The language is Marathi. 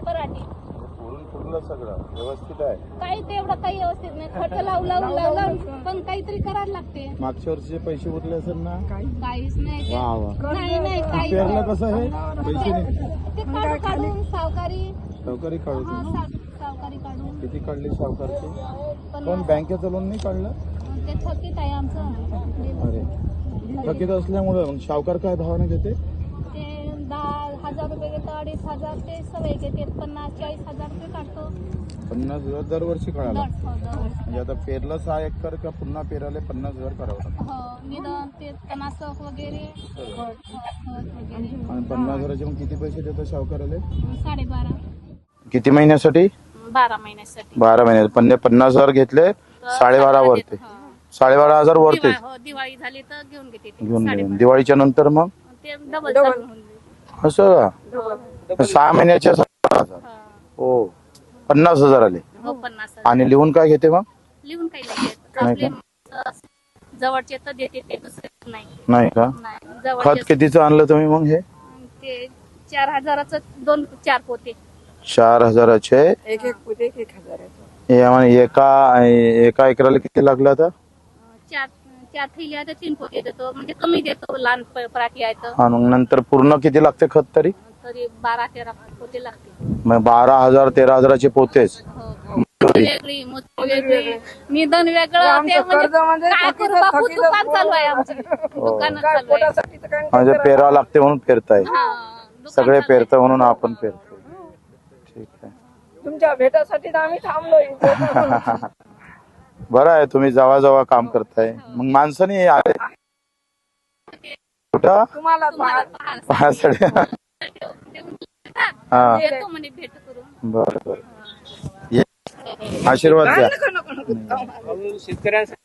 पराठी पुरून फुटलं सगळं व्यवस्थित आहे. काही तेवढं काही व्यवस्थित नाही. खर्च लावू लावून लावून लावून पण काहीतरी करायला लागते. मागच्या वर्षीचे पैसे उरले असेल ना काहीच नाही. ते. वा वा. नाही नाही काही पेरलं कसं हे पैसे नाही. ते काढून काढून सावकारी. सावकारी हा, काढून साव- सावकारी काढून. किती काढली सावकारची? पण पण बँकेचं लोन नाही काढलं? ते थकीत आहे आमचं. अरे. थकीत असल्यामुळं मग सावकार काय भावाने घेते? ते दहा हजार रुपये घेतो अडीच हजार ते सवय घेते. पन्नास चाळीस हजार रुपये काढतो. पन्नास हजार दरवर्षी काढायला. दर- हो. म्हणजे आता पेरलं सहा एकर का पुन्हा पेरायला पन्नास हजार करावं लागतं? हो निदान ते तणासक वगैरे. खत वगैरे. आणि पन्नास हजाराचे मग किती पैसे देतो सावकाराला साडेबारा. किती महिन्यासाठी? बारा महिन्यासाठी. बारा महिन्यात. पण पन्नास हजार घेतले साडेबारा वरते. हो. साडेबारा हजार वरते. दिवाळी हो, दिवाळी झाली तर घेऊन घेते ते. घेऊन. गेले दिवाळीच्या नंतर मग? ते डबल चालू होऊन जाईल. असं? का सहा महिन्याच्या हजार हा. पन्नास हजार आले. हो पन्नास हजार. आणि लिहून काय घेते मग? लिहून काही नाही देत. नाही आपले अं, जवळचे तर देते ते दुसरे नाही. नाही का? नाही खत जवळचे कितीचं आणलं तुम्ही मग हे? ते चार हजाराचं दोन चार पोते. चार हजाराचे? एक एक पुढे एक एक. हे आम्हाला एका एका एकराला किती लागलं आता? अं, चार चार थैली आहे तर तीन पोते देतो म्हणजे कमी देतो लहान प- पराठी आहे तर मग नंतर पूर्ण किती लागते खत तरी? तरी बारा तेरा पोते लागते. मग बारा हजार तेरा हजाराचे पोतेच. हो. वेगळी वेगळी. निधन वेगळं ते आमचं कर्ज म्हणजे म्हणजे काय थकीत- करू बापू थकीत दुकान चालू आहे आमचं. हो. दुकान काय चालू आहे. पोटासाठी तर काय म्हणजे पेरावं लागते म्हणून पेरताय. हा, दुकान सगळे चालू आहे. पेरतं म्हणून आपण पेरतो ठीक आहे. तुमच्या भेटासाठी तर आम्ही थांबलो इथे. बरं आहे तुम्ही जवळ जवळ काम करताय. मग माणसाने आले. कुठं? पाहासाठी हा. बरं. आशीर्वाद द्या. शेतकऱ्यांसाठी.